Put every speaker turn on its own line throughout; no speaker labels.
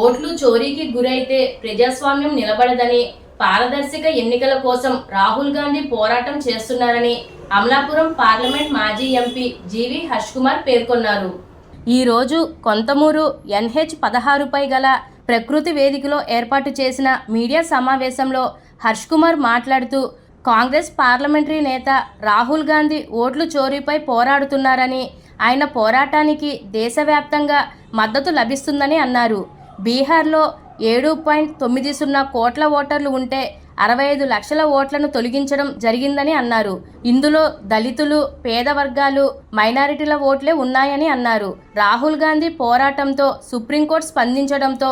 ఓట్లు చోరీకి గురైతే ప్రజాస్వామ్యం నిలబడదని పారదర్శక ఎన్నికల కోసం రాహుల్ గాంధీ పోరాటం చేస్తున్నారని అమలాపురం పార్లమెంట్ మాజీ MP G V Harsh Kumar పేర్కొన్నారు. ఈరోజు కొంతమూరు ఎన్హెచ్ పదహారుపై గల ప్రకృతి వేదికలో ఏర్పాటు చేసిన మీడియా సమావేశంలో హర్ష్ కుమార్ మాట్లాడుతూ కాంగ్రెస్ పార్లమెంటరీ నేత రాహుల్ గాంధీ ఓట్లు చోరీపై పోరాడుతున్నారని ఆయన పోరాటానికి దేశవ్యాప్తంగా మద్దతు లభిస్తుందని అన్నారు. బీహార్లో ఏడు పాయింట్ తొమ్మిది సున్నా కోట్ల ఓటర్లు ఉంటే అరవై ఐదు లక్షల ఓట్లను తొలగించడం జరిగిందని అన్నారు. ఇందులో దళితులు పేద వర్గాలు మైనారిటీల ఓట్లే ఉన్నాయని అన్నారు. రాహుల్ గాంధీ పోరాటంతో సుప్రీంకోర్టు స్పందించడంతో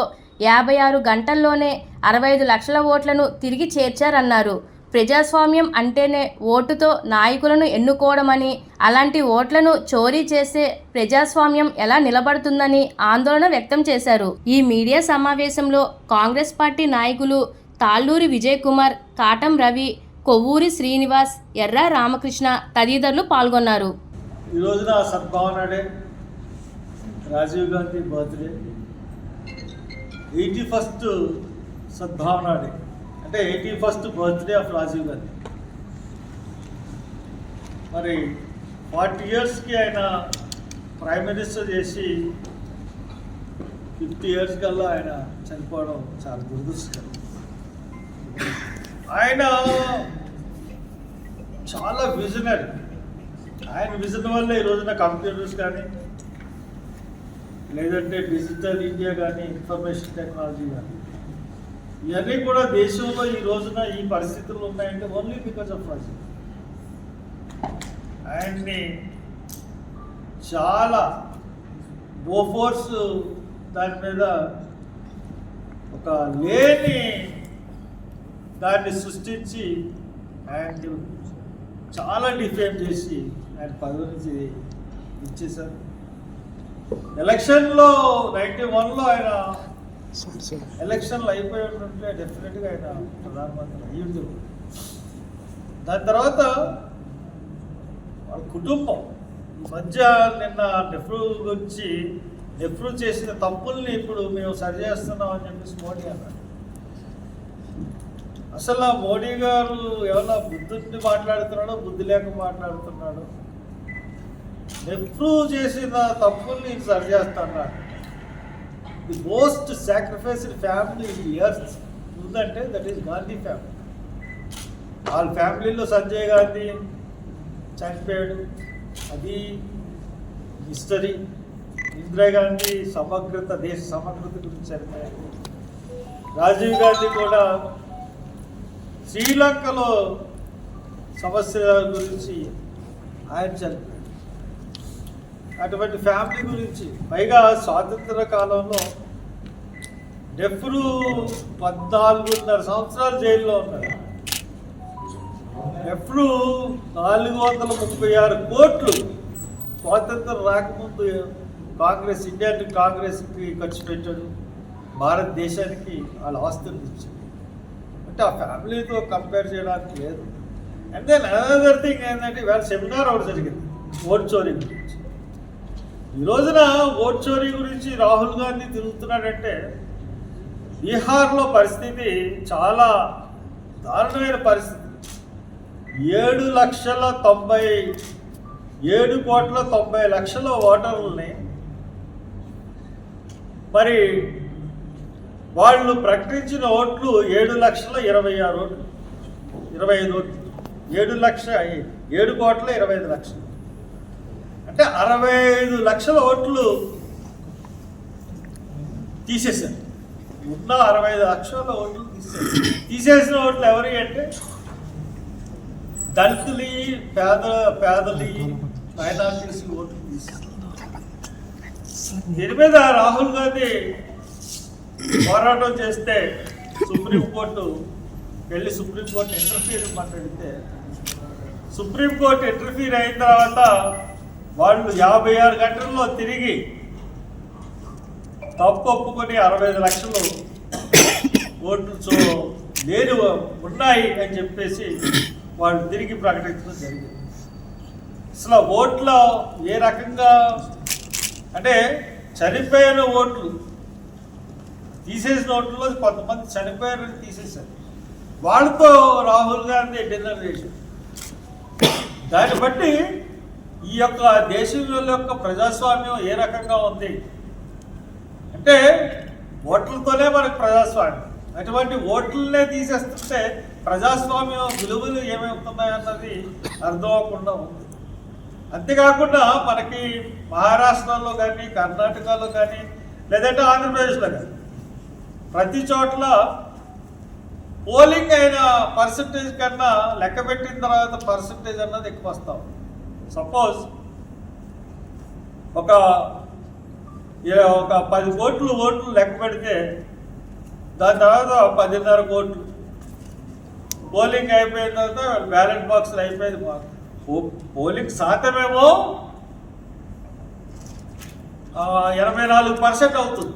యాభై ఆరు గంటల్లోనే అరవై ఐదు లక్షల ఓట్లను తిరిగి చేర్చారన్నారు. ప్రజాస్వామ్యం అంటేనే ఓటుతో నాయకులను ఎన్నుకోవడమని అలాంటి ఓట్లను చోరీ చేసే ప్రజాస్వామ్యం ఎలా నిలబడుతుందని ఆందోళన వ్యక్తం చేశారు. ఈ మీడియా సమావేశంలో కాంగ్రెస్ పార్టీ నాయకులు తాళ్ళూరి విజయ్ కుమార్ కాటం రవి కొవ్వూరి శ్రీనివాస్ ఎర్ర రామకృష్ణ తదితరులు పాల్గొన్నారు.
ఈ రోజున Rajiv Gandhi birthday. Eighty first సద్భావనాడే అంటే eighty first birthday of Rajiv Gandhi. మరి ఫార్టీ ఇయర్స్కి ఆయన ప్రైమ్ మినిస్టర్ చేసి ఫిఫ్టీ ఇయర్స్ కల్లా ఆయన చనిపోవడం చాలా దురదృష్టకరం. ఆయన చాలా విజనరీ. ఆయన విజన్ వల్ల ఈ రోజున కంప్యూటర్స్ కానీ లేదంటే డిజిటల్ ఇండియా కానీ ఇన్ఫర్మేషన్ టెక్నాలజీ కానీ ఇవన్నీ కూడా దేశంలో ఈ రోజున ఈ పరిస్థితులు ఉన్నాయంటే ఓన్లీ బికాజ్ ఆఫ్ రాజీవ్ ఆయన్ని చాలా బోఫోర్స్ దాని మీద ఒక లేని దాన్ని సృష్టించి అండ్ చాలా డిఫేమ్ చేసి ఆయన పదవి నుంచి ఇచ్చేశారు. ఎలక్షన్లో నైన్టీ వన్లో ఆయన ఎలక్షన్లు అయిపోయి డెఫినెట్గా ఆయన ప్రధానమంత్రి అయ్యుడు. దాని తర్వాత వాళ్ళ కుటుంబం. ఈ మధ్య నిన్న నెహ్రూ గురించి నెహ్రూ చేసిన తప్పుల్ని ఇప్పుడు మేము సరి చేస్తున్నాం అని చెప్పేసి మోడీ అన్నాడు అసలు మోడీ గారు ఏమన్నా బుద్ధుని మాట్లాడుతున్నాడో బుద్ధి లేక మాట్లాడుతున్నాడు? నెహ్రూ చేసిన తప్పుల్ని సరి the most sacrificed family years ఉందంటే దట్ ఈస్ గాంధీ ఫ్యామిలీ వాళ్ళ ఫ్యామిలీలో సంజయ్ గాంధీ చనిపోయాడు. అది హిస్టరీ ఇందిరాగాంధీ సమగ్రత దేశ సమగ్రత గురించి చనిపోయాడు. రాజీవ్ గాంధీ కూడా శ్రీలంకలో సమస్యల గురించి ఆయన చనిపోయాడు. అటువంటి ఫ్యామిలీ గురించి. పైగా స్వాతంత్ర కాలంలో నెహ్రూ పద్నాలుగున్నర సంవత్సరాలు జైల్లో ఉన్నారు నెహ్రూ నాలుగు వందల ముప్పై ఆరు కోట్లు స్వాతంత్రం రాకముందు కాంగ్రెస్ ఇండియన్ కాంగ్రెస్కి ఖర్చు పెట్టాడు. భారతదేశానికి వాళ్ళ ఆస్తులు ఇచ్చాడు అంటే ఆ ఫ్యామిలీతో కంపేర్ చేయడానికి లేదు. అండ్ దెన్ అనదర్ థింగ్ ఏంటంటే ఇవాళ సెమినార్ ఒకటి జరిగింది. ఓట్ చోరీ గురించి. ఈ రోజున ఓట్ చోరీ గురించి రాహుల్ గాంధీ తిరుగుతున్నాడంటే బీహార్లో పరిస్థితి చాలా దారుణమైన పరిస్థితి. ఏడు లక్షల తొంభై ఏడు కోట్ల తొంభై లక్షల ఓటర్లని మరి వాళ్ళు ప్రకటించిన ఓట్లు ఏడు లక్షల ఇరవై ఆరు ఓట్లు ఇరవై ఐదు ఓట్లు ఏడు లక్ష ఏడు కోట్ల ఇరవై ఐదు లక్షలు. అంటే అరవై ఐదు లక్షల ఓట్లు తీసేశారు. ఉన్న అరవై ఐదు లక్షల ఓట్లు తీసేశారు. తీసేసిన ఓట్లు ఎవరి అంటే దళితులి పేద పేదలి మైనార్టీస్ ఓట్లు తీసేశారు. దీని మీద రాహుల్ గాంధీ పోరాటం చేస్తే సుప్రీంకోర్టు వెళ్ళి సుప్రీంకోర్టు ఇంటర్ఫీర్ మాట్లాడితే సుప్రీంకోర్టు ఇంటర్ఫీర్ అయిన తర్వాత వాళ్ళు యాభై ఆరు గంటల్లో తిరిగి తప్పు ఒప్పుకొని అరవై ఐదు లక్షలు ఓట్లు సో లేని ఉన్నాయి అని చెప్పేసి వాళ్ళు తిరిగి ప్రకటించడం జరిగింది. అసలు ఓట్లో ఏ రకంగా అంటే చనిపోయిన ఓట్లు తీసేసిన ఓట్లలో కొంతమంది చనిపోయారని తీసేశారు. వాళ్ళతో రాహుల్ గాంధీ డిన్నర్ చేశారు. దాన్ని బట్టి ఈ యొక్క దేశంలో యొక్క ప్రజాస్వామ్యం ఏ రకంగా ఉంది? అంటే ఓట్లతోనే మనకు ప్రజాస్వామ్యం. అటువంటి ఓట్లనే తీసేస్తుంటే ప్రజాస్వామ్యం విలువలు ఏమవుతున్నాయన్నది అర్థం అవ్వకుండా ఉంది. అంతేకాకుండా మనకి మహారాష్ట్రలో కానీ కర్ణాటకలో కానీ లేదంటే ఆంధ్రప్రదేశ్లో కానీ ప్రతి చోట్ల పోలింగ్ అయిన పర్సంటేజ్ కన్నా లెక్క పెట్టిన తర్వాత పర్సంటేజ్ అన్నది ఎక్కువ వస్తాం సపోజ్ ఒక ఏ- ఒక పది కోట్లు ఓట్లు లెక్క పెడితే దాని తర్వాత పదిన్నర కోట్లు. పోలింగ్ అయిపోయిన తర్వాత బ్యాలెట్ బాక్సులు అయిపోయింది పోలింగ్ శాతమేమో ఎనభై నాలుగు పర్సెంట్ అవుతుంది.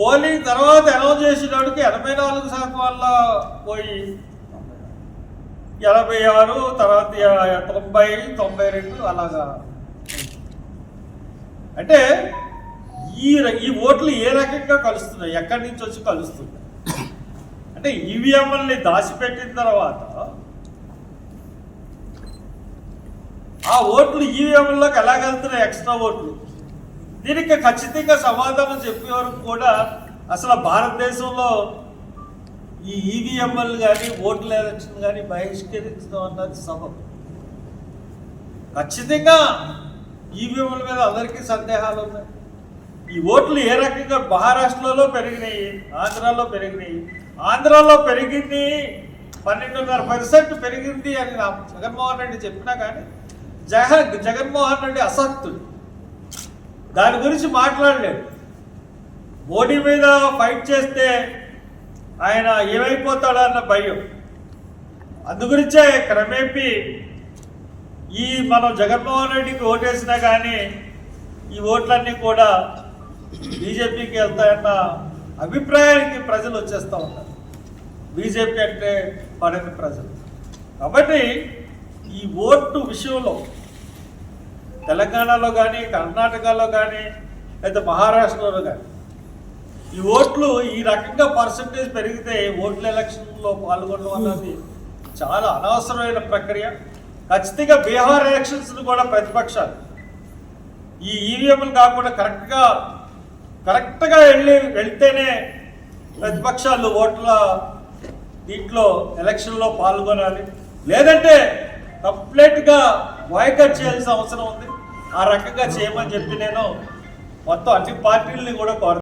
పోలింగ్ తర్వాత అనౌన్స్ చేసినోడికి ఎనభై నాలుగు శాతం వల్ల పోయి ఎనభై ఆరు తర్వాత తొంభై తొంభై రెండు అలాగా. అంటే ఈ ఈ ఓట్లు ఏ రకంగా కలుస్తున్నాయి? ఎక్కడి నుంచి వచ్చి కలుస్తున్నాయి? అంటే ఈవీఎంఎల్ని దాచిపెట్టిన తర్వాత ఆ ఓట్లు ఈవీఎంలోకి ఎలా వెళ్తున్నాయి ఎక్స్ట్రా ఓట్లు. దీనికి ఖచ్చితంగా సమాధానం చెప్పే వరకు కూడా అసలు భారతదేశంలో ఈ ఈవీఎంఎల్ కానీ ఓట్ల ఎలక్షన్ కానీ బహిష్కరించడం అన్నది సబబు ఖచ్చితంగా ఈవీఎంల మీద అందరికీ సందేహాలు ఉన్నాయి ఈ ఓట్లు ఏ రకంగా మహారాష్ట్రలో పెరిగినాయి ఆంధ్రాలో పెరిగినాయి? ఆంధ్రాలో పెరిగింది పన్నెండున్నర పర్సెంట్ పెరిగింది అని నా జగన్మోహన్ రెడ్డి చెప్పినా కానీ జగన్ జగన్మోహన్ రెడ్డి అసక్తుడు దాని గురించి మాట్లాడలేడు మోడీ మీద ఫైట్ చేస్తే ఆయన ఏమైపోతాడో అన్న భయం. అందుగురించే క్రమేపీ ఈ మనం జగన్మోహన్ రెడ్డికి ఓటేసినా కానీ ఈ ఓట్లన్నీ కూడా బీజేపీకి వెళ్తాయన్న అభిప్రాయానికి ప్రజలు వచ్చేస్తూ ఉంటారు బీజేపీ అంటే పడని ప్రజలు. కాబట్టి ఈ ఓటు విషయంలో తెలంగాణలో కానీ కర్ణాటకలో కానీ లేదా మహారాష్ట్రలో కానీ ఈ ఓట్లు ఈ రకంగా పర్సంటేజ్ పెరిగితే ఓట్ల ఎలక్షన్లో పాల్గొనడం అన్నది చాలా అనవసరమైన ప్రక్రియ. ఖచ్చితంగా బీహార్ ఎలక్షన్స్ కూడా ప్రతిపక్షాలు. ఈ ఈవీఎంలు కాకుండా కరెక్ట్గా కరెక్ట్గా వెళ్ళి వెళ్తేనే ప్రతిపక్షాలు ఓట్ల దీంట్లో ఎలక్షన్లో పాల్గొనాలి. లేదంటే కంప్లీట్గా వాయికట్ చేయాల్సిన అవసరం ఉంది. ఆ రకంగా చేయమని చెప్పి నేను మొత్తం అన్ని పార్టీలని కూడా కోరు